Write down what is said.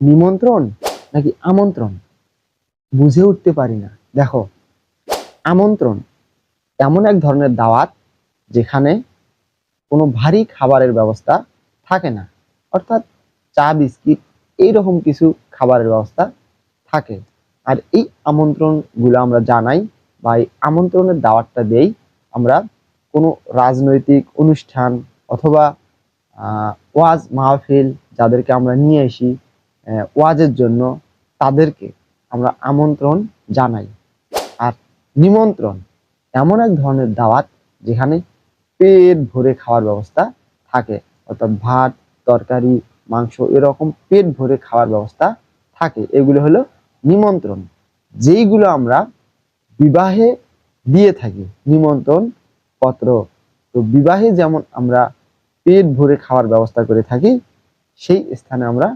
নিমন্ত্রণ নাকি আমন্ত্রণ? বুঝে উঠতে পারি না। দেখো, আমন্ত্রণ এমন এক ধরনের দাওয়াত যেখানে কোনো ভারী খাবারের ব্যবস্থা থাকে না। অর্থাৎ চা, বিস্কিট এইরকম কিছু খাবারের ব্যবস্থা থাকে। আর এই আমন্ত্রণগুলো আমরা জানাই বা এই আমন্ত্রণের দাওয়াতটা দেই আমরা কোনো রাজনৈতিক অনুষ্ঠান অথবা ওয়াজ মাহফিল যাদেরকে আমরা নিয়ে আসি ওয়াজের জন্য তাদেরকে আমরা আমন্ত্রণ জানাই। আর নিমন্ত্রণ এমন এক ধরনের দাওয়াত যেখানে পেট ভরে খাওয়ার ব্যবস্থা থাকে। অর্থাৎ ভাত, তরকারি, মাংস এরকম পেট ভরে খাওয়ার ব্যবস্থা থাকে। এগুলো হলো নিমন্ত্রণ। যেইগুলো আমরা বিবাহে দিয়ে থাকি, নিমন্ত্রণ পত্র। তো বিবাহে যেমন আমরা পেট ভরে খাওয়ার ব্যবস্থা করে থাকি, সেই স্থানে আমরা